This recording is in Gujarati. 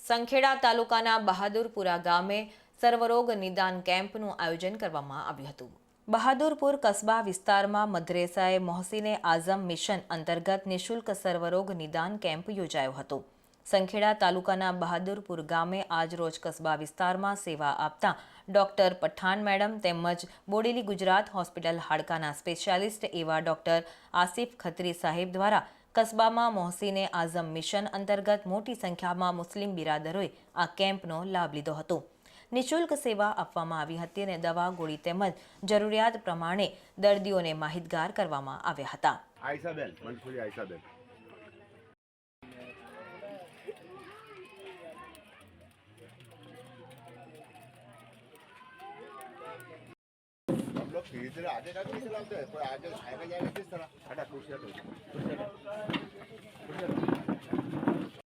સંખેડા તાલુકાના બહાદુરપુરા ગામે સર્વરોગ નિદાન કેમ્પનું આયોજન કરવામાં આવ્યું હતું. બહાદુરપુર કસ્બા વિસ્તારમાં મદ્રેસાએ મોહસીને આઝમ મિશન અંતર્ગત નિઃશુલ્ક સર્વરોગ નિદાન કેમ્પ યોજાયો હતો. સંખેડા તાલુકાના બહાદુરપુર ગામે આજરોજ કસ્બા વિસ્તારમાં સેવા આપતા ડોક્ટર પઠાણ મેડમ તેમજ બોડેલી ગુજરાત હોસ્પિટલ હાડકાના સ્પેશિયાલિસ્ટ એવા ડોક્ટર આસિફ ખત્રી સાહેબ દ્વારા કસ્બામાં મોહસીને આઝમ મિશન અંતર્ગત મોટી સંખ્યામાં મુસ્લિમ બિરાદરોએ આ કેમ્પનો લાભ લીધો હતો. નિઃશુલ્ક સેવા આપવામાં આવી હતી અને દવા, ગોળી તેમજ જરૂરિયાત પ્રમાણે દર્દીઓને માહિતગાર કરવામાં આવ્યા હતા. આયસાબેન મનસુરી આયસાબેન हे तर आधी काय लावतोय पण आधी साहेबाच्या यायला तेच त्याला आता कृषी